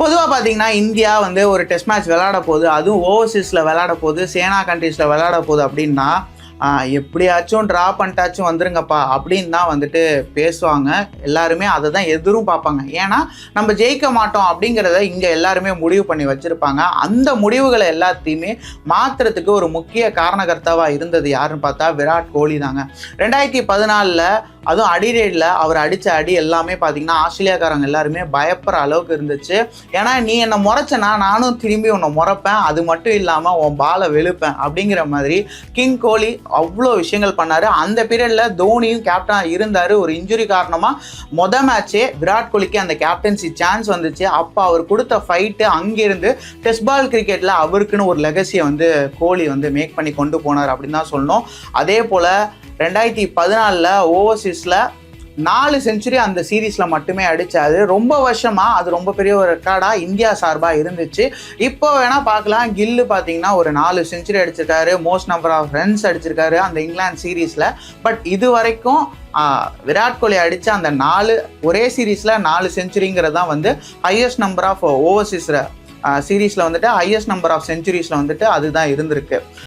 பொதுவாக பார்த்தீங்கன்னா இந்தியா வந்து ஒரு டெஸ்ட் மேட்ச் விளையாட போகுது அதுவும் ஓவர்சீஸில் விளையாட போகுது சேனா கண்ட்ரீஸில் விளையாட போகுது அப்படின்னா எப்படியாச்சும் ட்ரா பண்ணிட்டாச்சும் வந்துருங்கப்பா அப்படின்னு தான் வந்துட்டு பேசுவாங்க. எல்லாருமே அதை தான் எதிரும் பார்ப்பாங்க. ஏன்னா நம்ம ஜெயிக்க மாட்டோம் அப்படிங்கிறத இங்கே எல்லாருமே முடிவு பண்ணி வச்சுருப்பாங்க. அந்த முடிவுகளை எல்லாத்தையுமே மாற்றுறதுக்கு ஒரு முக்கிய காரணகர்த்தாவாக இருந்தது யாருன்னு பார்த்தா விராட் கோலி தாங்க. ரெண்டாயிரத்தி பதினாலில் அதுவும் அடிரேடில் அவர் அடித்த அடி எல்லாமே பார்த்தீங்கன்னா ஆஸ்திரேலியாக்காரங்க எல்லாருமே பயப்படுற அளவுக்கு இருந்துச்சு. ஏன்னா நீ என்னை முறைச்சனா நானும் திரும்பி உன்னை முறைப்பேன். அது மட்டும் இல்லாமல் உன் பாலை வெளுப்பேன் அப்படிங்கிற மாதிரி கிங் கோலி அவ்வளோ விஷயங்கள் பண்ணார். அந்த பீரியடில் தோனியும் கேப்டனாக இருந்தார். ஒரு இன்ஜுரி காரணமாக மொத மேட்சே விராட் கோலிக்கு அந்த கேப்டன்சி சான்ஸ் வந்துச்சு. அப்போ அவர் கொடுத்த ஃபைட்டு அங்கேருந்து டெஸ்ட் பால் கிரிக்கெட்டில் அவருக்குன்னு ஒரு லெகசியை வந்து கோலி வந்து மேக் பண்ணி கொண்டு போனார் அப்படின்னு தான் சொல்லணும். அதே போல் ரெண்டாயிரத்தி பதினாலில் ஓவர்சீஸில் நாலு செஞ்சுரி அந்த சீரீஸில் மட்டுமே அடித்தாரு ரொம்ப வருஷமாக அது ரொம்ப பெரிய ஒரு ரெக்கார்டாக இந்தியா சார்பாக இருந்துச்சு. இப்போ வேணால் பார்க்கலாம். கில்லு பார்த்தீங்கன்னா ஒரு நாலு செஞ்சுரி அடிச்சிருக்காரு. மோஸ்ட் நம்பர் ஆஃப் ரன்ஸ் அடிச்சிருக்காரு அந்த இங்கிலாந்து சீரீஸில். பட் இது வரைக்கும் விராட் கோலி அடித்த அந்த நாலு ஒரே சீரீஸில் நாலு செஞ்சுரிங்கிறது தான் வந்து ஹையஸ்ட் நம்பர் ஆஃப் ஓவர்சீஸில் சீரீஸில் வந்துட்டு ஹையஸ்ட் நம்பர் ஆஃப் செஞ்சுரிஸில் வந்துட்டு அதுதான் இருந்திருக்கு.